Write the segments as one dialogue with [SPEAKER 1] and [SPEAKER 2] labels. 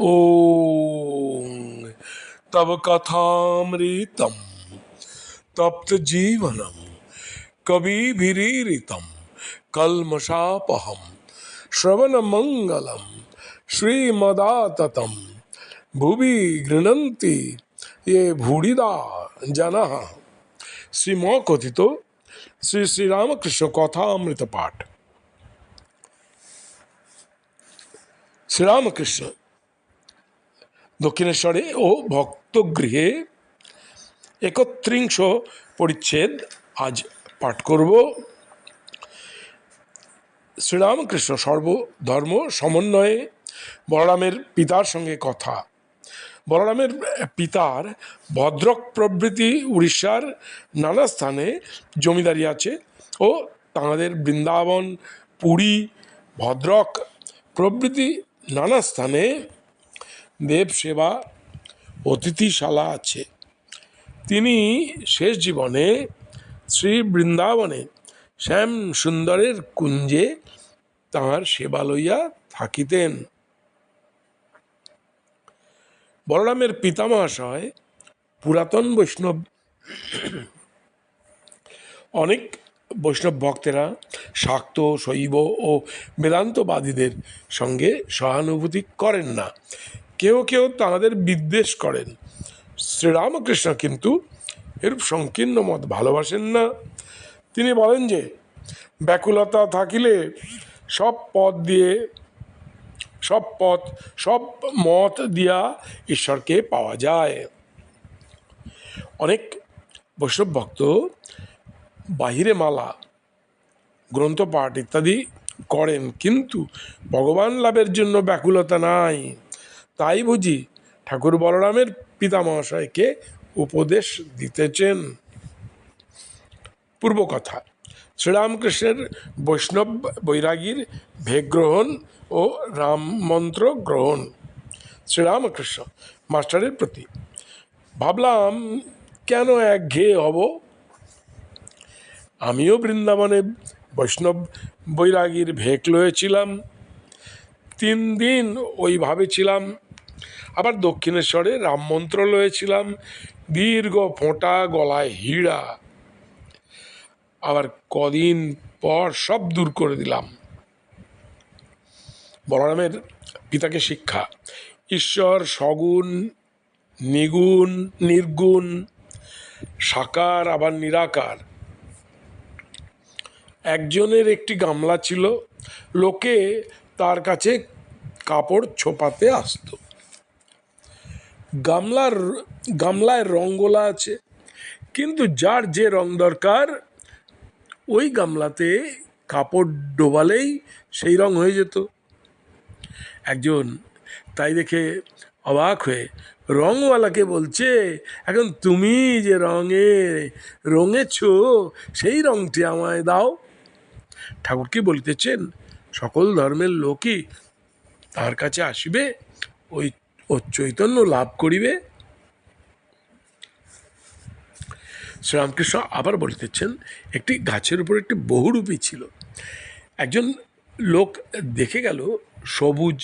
[SPEAKER 1] ओम। तब कथामृतम। तप्त जीवनम। कवि कलमशापहम श्रवण मंगलम श्रीमदाततम। भुवि गृणंती ये भूड़िदा जन। श्री मौकथित श्री श्री रामकृष्ण कथामृत पाठ श्री रामकृष्ण দক্ষিণেশ্বরে ও ভক্তগৃহে একত্রিংশ পরিচ্ছেদ আজ পাঠ করব। শ্রীরামকৃষ্ণ সর্বধর্ম সমন্বয়ে বলরামের পিতার সঙ্গে কথা। বলরামের পিতার ভদ্রক প্রভৃতি উড়িষ্যার নানা স্থানে জমিদারি আছে ও তাঁদের বৃন্দাবন, পুরী, ভদ্রক প্রভৃতি নানা স্থানে দেব সেবা অতিথিশালা আছে। তিনি শেষ জীবনে শ্রী বৃন্দাবনে শ্যাম সুন্দরের কুঞ্জে তাঁর সেবা লইয়া থাকিতেন। বলরামের পিতামহাশয় পুরাতন বৈষ্ণব, অনেক বৈষ্ণব ভক্তেরা শাক্ত, শৈব ও বেদান্তবাদীদের সঙ্গে সহানুভূতি করেন না। কেউ কেউ তাঁদের বিদ্বেষ করেন। শ্রীরামকৃষ্ণ কিন্তু এরূপ সংকীর্ণ মত ভালোবাসেন না। তিনি বলেন যে, ব্যাকুলতা থাকিলে সব পথ দিয়ে, সব পথ, সব মত দিয়া ঈশ্বরকে পাওয়া যায়। অনেক বৈষ্ণব ভক্ত বাহিরে মালা গ্রন্থ পাঠ ইত্যাদি করেন, কিন্তু ভগবান লাভের জন্য ব্যাকুলতা নাই। তাই বুঝি ঠাকুর বলরামের পিতামহাশয়কে উপদেশ দিতেছেন। পূর্ব কথা, শ্রীরামকৃষ্ণের বৈষ্ণব বৈরাগীর ভেগ গ্রহণ ও রাম মন্ত্র গ্রহণ। শ্রীরামকৃষ্ণ মাস্টারের প্রতি, ভাবলাম কেন একঘেয়ে হব? আমিও বৃন্দাবনে বৈষ্ণব বৈরাগীর ভেক লয়েছিলাম। তিন দিন ওইভাবে ছিলাম আবার দক্ষিণেশ্বরে রামমন্ত্র লয়েছিলাম দীর্ঘ ফোঁটা গলায় হিড়া আবার কদিন পর সব দূর করে দিলাম। বলরামের পিতাকে শিক্ষা। ঈশ্বর, সগুণ, নিগুণ, নির্গুণ, সাকার, আবার নিরাকার। একজনের একটি গামলা ছিল, লোকে তার কাছে কাপড় ছোপাতে আসতো। গামলার, গামলায় রঙ্গোলা আছে। কিন্তু যার যে রং দরকার, ওই গামলাতে কাপড় ডোবালেই সেই রং হয়ে যেত। একজন তাই দেখে অবাক হয়ে রংওয়ালাকে বলছে, এখন তুমি যে রঙে রঙেছ, সেই রংটি আমায় দাও। ঠাকুর কি বলিতেছেন? সকল ধর্মের লোকই তার কাছে আসিবে, ওই ও চৈতন্য লাভ করিবে? শ্রীরামকৃষ্ণ আবার বলিতেছেন একটি গাছের উপর একটি বহুরূপী ছিল। একজন লোক দেখে গেল সবুজ,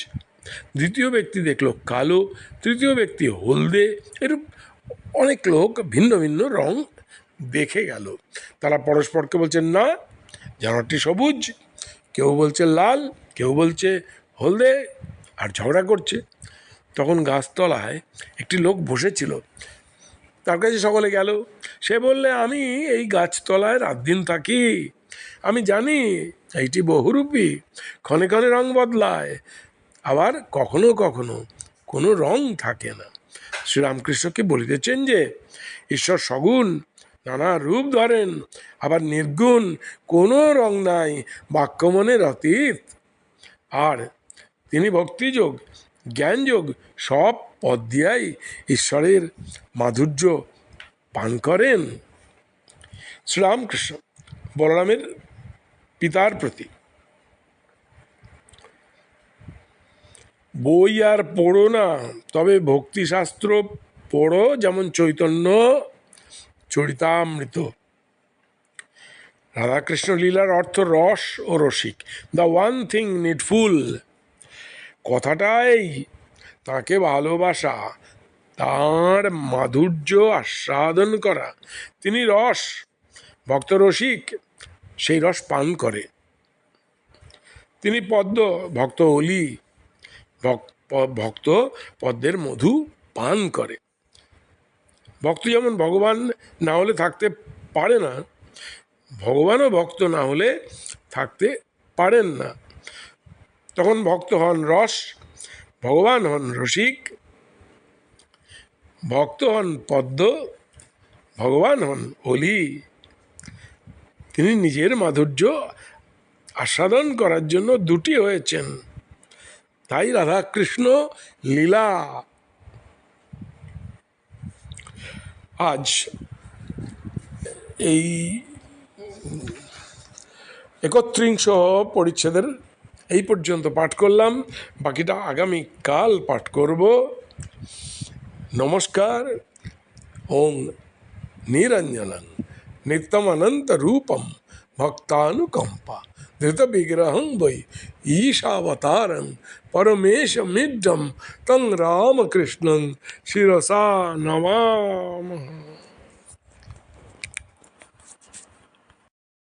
[SPEAKER 1] দ্বিতীয় ব্যক্তি দেখল কালো, তৃতীয় ব্যক্তি হলদে, এরূপ অনেক লোক ভিন্ন ভিন্ন রং দেখে গেল। তারা পরস্পরকে বলছেন না, জানোয়ারটি সবুজ, কেউ বলছে লাল, কেউ বলছে হলদে, আর ঝগড়া করছে। তখন গাছতলায় একটি লোক বসেছিল। তার কাছে সকলে গেল। সে বললে, আমি এই গাছতলায় রাত দিন থাকি। আমি জানি এইটি বহুরূপী, ক্ষণে ক্ষণে রং বদলায়, আবার কখনো কখনো কোনো রং থাকে না। শ্রীরামকৃষ্ণকে বলিতেছেন যে, ঈশ্বর সগুণ, নানা রূপ ধরেন, আবার নির্গুণ, কোনো রং নাই বাক্যমনের অতীত আর তিনি ভক্তিযোগ জ্ঞানযোগ সব পদ দিয়াই ঈশ্বরের মাধুর্য পান করেন। শ্রীরামকৃষ্ণ বলরামের পিতার প্রতি। বই আর পড়ো না, তবে ভক্তিশাস্ত্র পড়ো, যেমন চৈতন্য চরিতামৃত। রাধাকৃষ্ণ লীলার অর্থ রস ও রসিক। দ্য ওয়ান থিং নিডফুল কথাটাই তাকে ভালোবাসা, তার মাধুর্য আস্বাদন করা। তিনি রস, ভক্ত রসিক, সেই রস পান করে। তিনি পদ্ম, ভক্ত অলি ভক- ভক্ত পদ্মের মধু পান করে। ভক্ত যেমন ভগবান না হলে থাকতে পারে না, ভগবানও ভক্ত না হলে থাকতে পারেন না। তখন ভক্ত হন রস, ভগবান হন রসিক, ভক্ত হন পদ্ম, ভগবান হন অলি। তিনি নিজের মাধুর্য আস্বাদন করার জন্য দুটি হয়েছেন। তাই রাধাকৃষ্ণ লীলা। আজ এই একত্রিংশ পরিচ্ছেদের এই পর্যন্ত পাঠ করলাম বাকিটা আগামী কাল পাঠ করব নমস্কার ওং নিরঞ্জনং নিত্যমনন্ত রূপম ভক্তানুকম্পা ধৃত বিগ্রহং বৈ ঈশাবতারং পরমেশমিড্ডম তং রামকৃষ্ণং শিরসা নমামः